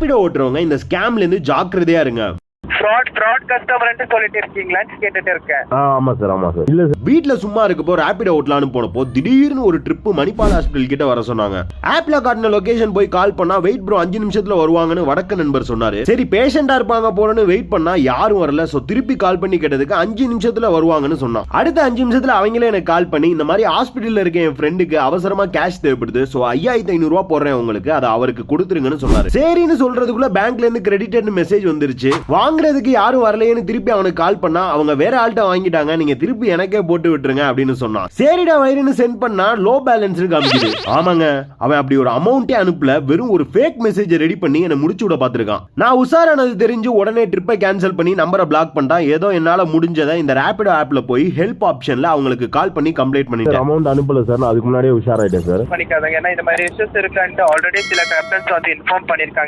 ரேபிடோ ஓட்டுறவங்க இந்த ஸ்கேம்ல இருந்து ஜாக்கிரதையா இருங்க. ஃப்ராட் ஃப்ராட் கஸ்டமர்னு சொல்லிட்டு இருக்கீங்களான்னு கேட்டுட்டு இருக்கேன். ஆ ஆமா சார் ஆமா சார். இல்ல சார் வீட்ல சும்மா இருக்கப்போ ரேபிட் ஓட்டலான்னு போனப்போ திடீர்னு ஒரு ட்ரிப் மணிப்பால் ஹாஸ்பிட்டல் கிட்ட வர சொன்னாங்க. ஆப்ல காட்டின லொகேஷன் போய் கால் பண்ணா வெயிட் ப்ரோ அஞ்சு நிமிஷத்துல வருவாங்கன்னு வடக்கு நண்பர் சொன்னாரு. சரி பேஷண்டா இருப்பாங்க போறேன்னு வெயிட் பண்ணா யாரும் வரல. சோ திருப்பி கால் பண்ணி கேட்டதுக்கு அஞ்சு நிமிஷத்துல வருவாங்கன்னு சொன்னான். அடுத்த அஞ்சு நிமிஷத்துல அவங்களே எனக்கு கால் பண்ணி இந்த மாதிரி ஹாஸ்பிட்டல்ல இருக்க என் ஃப்ரெண்டுக்கு அவசரமா கேஷ் தேவைப்படுது. சோ ஐயாயிரத்தி ஐநூறு ரூபா போடுறேன் உங்களுக்கு. அதை அவருக்கு கொடுத்துருங்கன்னு சொன்னாரு. சரின்னு சொல்றதுக்குள்ள பேங்க்ல இருந்து கிரெடிட்னு மெசேஜ் வந்துருச்சு. வாங்குறதுக்கு யாரும் வரலையேன்னு திருப்பி அவனுக்கு கால் பண்ணா அவங்க வேற ஆள்கிட்ட வாங்கிட்டாங்க நீங்க திருப்பி எனக்கே போட்டு விட்டுருங்க அப்படின்னு சொன்னான். சரிடா வயிறுன்னு சென்ட் பண்ணா லோ பேலன்ஸ் காமிக்குது. ஆமாங்க. அவன் அப்படி ஒரு அமௌண்ட்டே அனுப்பல வெறும் ஒரு ஃபேக் மெசேஜ் ரெடி பண்ணி என்னை முடிச்சு விட பார்த்திருக்கான். நான் உஷாரானது தெரிஞ்சு உடனே ட்ரிப்பை கேன்சல் பண்ணி நம்பரை பிளாக் பண்ணிட்டான். ஏதோ என்னால முடிஞ்சதை இந்த ரேபிடோ ஆப்ல போய் ஹெல்ப் ஆப்ஷன்ல அவங்களுக்கு கால் பண்ணி கம்ப்ளைண்ட் பண்ணிட்டேன். அமௌண்ட் அனுப்பல சார். நான் அதுக்கு முன்னாடியே உஷாராயிட்டேன் சார். பண்ணிக்காதங்க. ஏன்னா இந்த மாதிரி இஷ்யூஸ் இருக்கான்ட்டு ஆல்ரெடி சில கம்பெனிஸ் வந்து இன்ஃபார்ம் பண்ணிருக்காங்க.